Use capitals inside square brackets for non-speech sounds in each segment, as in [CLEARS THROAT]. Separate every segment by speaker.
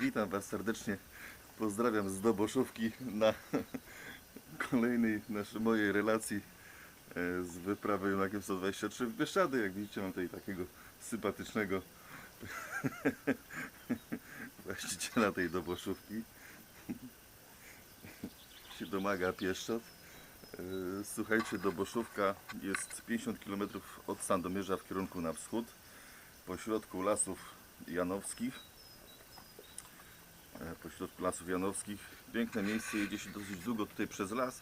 Speaker 1: Witam Was serdecznie. Pozdrawiam z Doboszówki na kolejnej naszej mojej relacji e, z wyprawy Junakiem 123 w Bieszczady. Jak widzicie mam tutaj takiego sympatycznego [LAUGHS] właściciela tej Doboszówki. się domaga Pieszczot. E, Słuchajcie, Doboszówka jest 50 km od Sandomierza w kierunku na wschód, pośrodku lasów janowskich. E, Pośrodku lasów janowskich. Piękne miejsce, jedzie się dosyć długo tutaj przez las.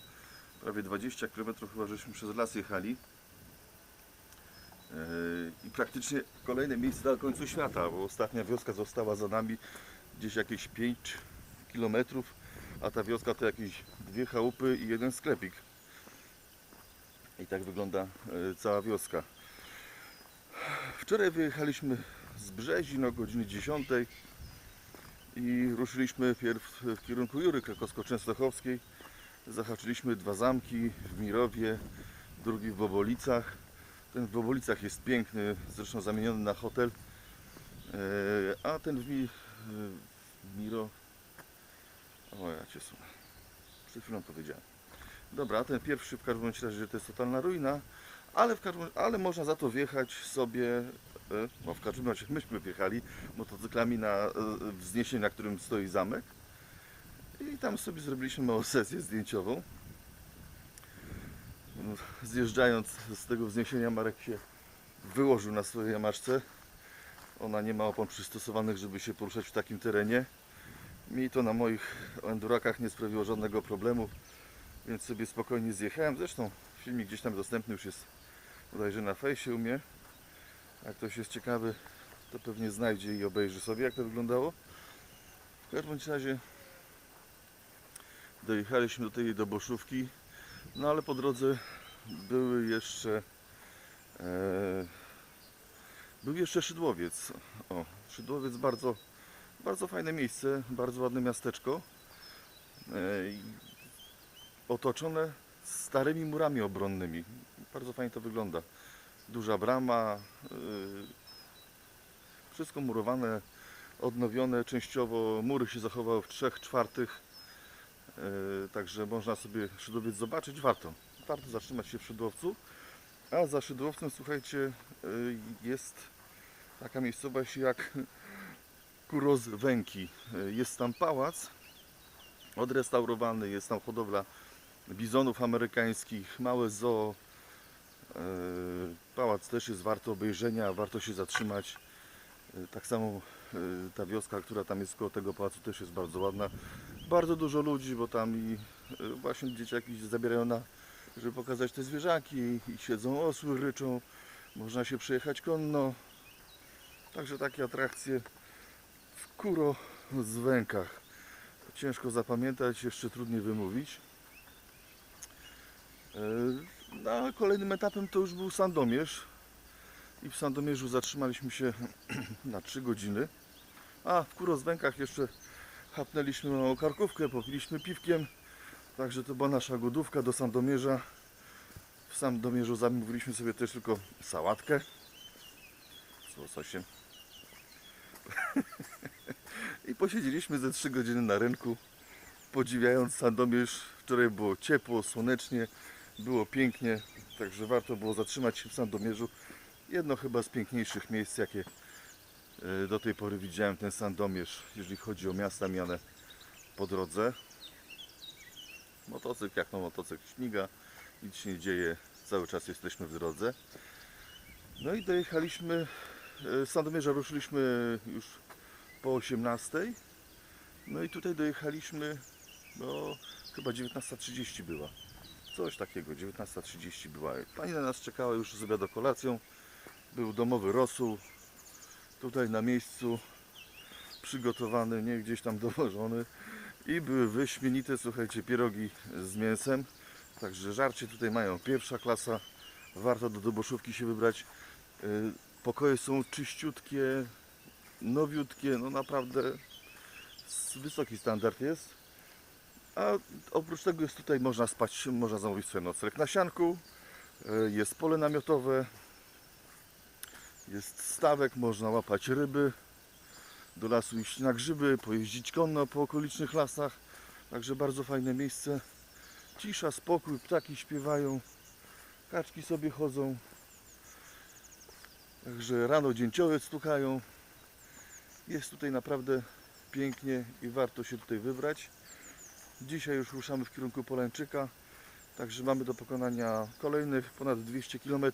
Speaker 1: Prawie 20 km chyba żeśmy przez las jechali. E, I praktycznie kolejne miejsce na końcu świata, bo ostatnia wioska została za nami gdzieś jakieś 5 km, a ta wioska to jakieś dwie chałupy i jeden sklepik. I tak wygląda e, cała wioska. Wczoraj wyjechaliśmy z Brzezin o godzinie 10 i ruszyliśmy pierw w kierunku Jury Krakowsko-Częstochowskiej. Zahaczyliśmy dwa zamki w Mirowie, drugi w Bobolicach. Ten w Bobolicach jest piękny, zresztą zamieniony na hotel. E, A ten w, Mi, w Miro... O ja cię słucham. Przed chwilą powiedziałem. Dobra, ten pierwszy w każdym razie to jest totalna ruina, ale, w każdym, ale można za to wjechać sobie, e, no w każdym razie myśmy wjechali motocyklami na e, wzniesienie, na którym stoi zamek i tam sobie zrobiliśmy małą sesję zdjęciową. Zjeżdżając z tego wzniesienia Marek się wyłożył na swojej jamaczce. Ona nie ma opon przystosowanych, żeby się poruszać w takim terenie. Mi to na moich endurakach nie sprawiło żadnego problemu więc sobie spokojnie zjechałem. Zresztą filmik gdzieś tam dostępny już jest bodajże na fejsie u mnie. Jak ktoś jest ciekawy, to pewnie znajdzie i obejrzy sobie, jak to wyglądało. W każdym razie dojechaliśmy do tej doboszówki, no ale po drodze były jeszcze e, był jeszcze Szydłowiec. O, Szydłowiec bardzo, bardzo fajne miejsce, bardzo ładne miasteczko. E, otoczone starymi murami obronnymi. Bardzo fajnie to wygląda. Duża brama, yy, wszystko murowane, odnowione częściowo. Mury się zachowały w 3 czwartych, yy, także można sobie Szydłowiec zobaczyć. Warto. Warto zatrzymać się w Szydłowcu. A za Szydłowcem, słuchajcie, yy, jest taka miejscowość jak Kuroz Węki. Jest tam pałac odrestaurowany, jest tam hodowla bizonów amerykańskich, małe zoo. Pałac też jest warto obejrzenia, warto się zatrzymać. E, Tak samo e, ta wioska, która tam jest koło tego pałacu też jest bardzo ładna. Bardzo dużo ludzi, bo tam i e, właśnie dzieciaki zabierają na, żeby pokazać te zwierzaki i siedzą osły, ryczą. Można się przejechać konno. Także takie atrakcje w Kuro z Wękach. Ciężko zapamiętać, jeszcze trudniej wymówić. No, kolejnym etapem to już był Sandomierz. I w Sandomierzu zatrzymaliśmy się [CLEARS THROAT] na 3 godziny. A w Kurozwękach jeszcze chapnęliśmy małą karkówkę, popiliśmy piwkiem. Także to była nasza godówka do Sandomierza. W Sandomierzu zamówiliśmy sobie też tylko sałatkę z łososiem. [LAUGHS] I posiedzieliśmy ze 3 godziny na rynku, podziwiając Sandomierz. Wczoraj było ciepło, słonecznie, było pięknie, także warto było zatrzymać się w Sandomierzu. Jedno chyba z piękniejszych miejsc, jakie e, do tej pory widziałem, ten Sandomierz, jeżeli chodzi o miasta miane po drodze. Motocykl jak no motocykl śmiga, nic się nie dzieje, cały czas jesteśmy w drodze. No i dojechaliśmy, e, z Sandomierza ruszyliśmy już po 18. No i tutaj dojechaliśmy, no chyba 19.30 była. Coś takiego, 19.30 była. Pani na nas czekała już z obiadu kolacją. Był domowy rosół. Tutaj na miejscu przygotowany, nie gdzieś tam dowożony. I były wyśmienite, słuchajcie, pierogi z mięsem. Także żarcie tutaj mają pierwsza klasa. Warto do doboszówki się wybrać. Yy, Pokoje są czyściutkie, nowiutkie, no naprawdę wysoki standard jest. A oprócz tego jest tutaj można spać, można zamówić sobie nocleg na sianku, e, jest pole namiotowe, jest stawek, można łapać ryby, do lasu iść na grzyby, pojeździć konno po okolicznych lasach. Także bardzo fajne miejsce. Cisza, spokój, ptaki śpiewają, kaczki sobie chodzą. Także rano dzięcioły stukają. Jest tutaj naprawdę pięknie i warto się tutaj wybrać. Dzisiaj już ruszamy w kierunku Polańczyka. Także mamy do pokonania kolejnych ponad 200 km.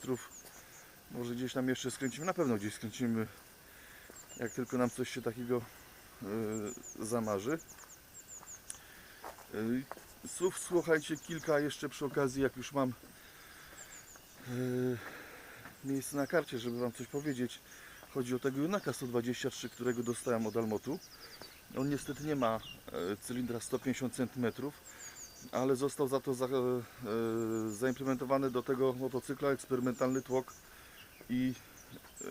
Speaker 1: Może gdzieś tam jeszcze skręcimy, na pewno gdzieś skręcimy, jak tylko nam coś się takiego yy, zamarzy. Yy, słów słuchajcie kilka jeszcze przy okazji, jak już mam yy, miejsce na karcie, żeby Wam coś powiedzieć. Chodzi o tego Junaka 123, którego dostałem od Almotu. On niestety nie ma e, cylindra 150 cm, ale został za to za, e, zaimplementowany do tego motocykla eksperymentalny tłok i e,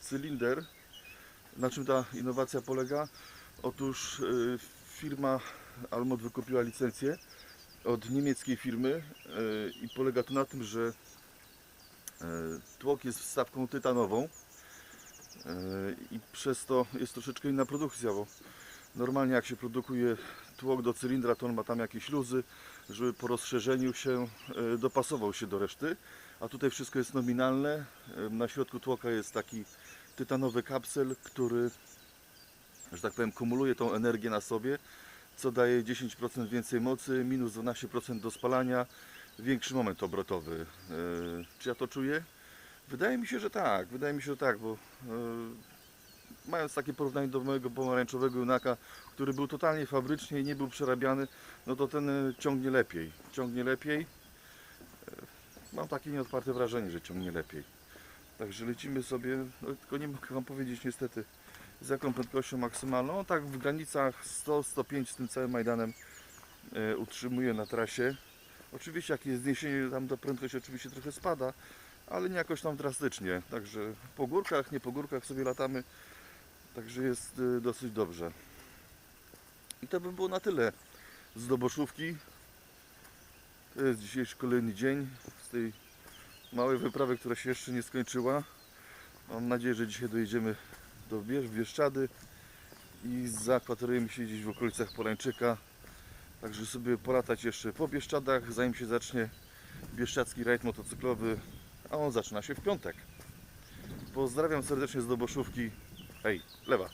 Speaker 1: cylinder. Na czym ta innowacja polega? Otóż e, firma Almot wykupiła licencję od niemieckiej firmy e, i polega to na tym, że e, tłok jest wstawką tytanową e, i przez to jest troszeczkę inna produkcja, bo normalnie jak się produkuje tłok do cylindra, to on ma tam jakieś luzy, żeby po rozszerzeniu się e, dopasował się do reszty, a tutaj wszystko jest nominalne. E, Na środku tłoka jest taki tytanowy kapsel, który, że tak powiem, kumuluje tą energię na sobie, co daje 10% więcej mocy, minus 12% do spalania, większy moment obrotowy. E, Czy ja to czuję? Wydaje mi się, że tak. Wydaje mi się, że tak, bo mając takie porównanie do mojego pomarańczowego junaka, który był totalnie fabrycznie i nie był przerabiany, no to ten e, ciągnie lepiej. Ciągnie lepiej. E, Mam takie nieodparte wrażenie, że ciągnie lepiej. Także lecimy sobie, no, tylko nie mogę Wam powiedzieć niestety z jaką prędkością maksymalną. No, tak w granicach 100-105 z tym całym Majdanem e, utrzymuję na trasie. Oczywiście jak jest zniesienie, tam ta prędkość oczywiście trochę spada, ale nie jakoś tam drastycznie. Także po górkach, nie po górkach sobie latamy. Także jest y, dosyć dobrze. I to by było na tyle z Doboszówki. To jest dzisiejszy kolejny dzień z tej małej wyprawy, która się jeszcze nie skończyła. Mam nadzieję, że dzisiaj dojedziemy do Bieszczady i zakwaterujemy się gdzieś w okolicach Polańczyka. Także sobie polatać jeszcze po Bieszczadach, zanim się zacznie Bieszczadzki rajd motocyklowy, a on zaczyna się w piątek. Pozdrawiam serdecznie z Doboszówki. Aí, leva.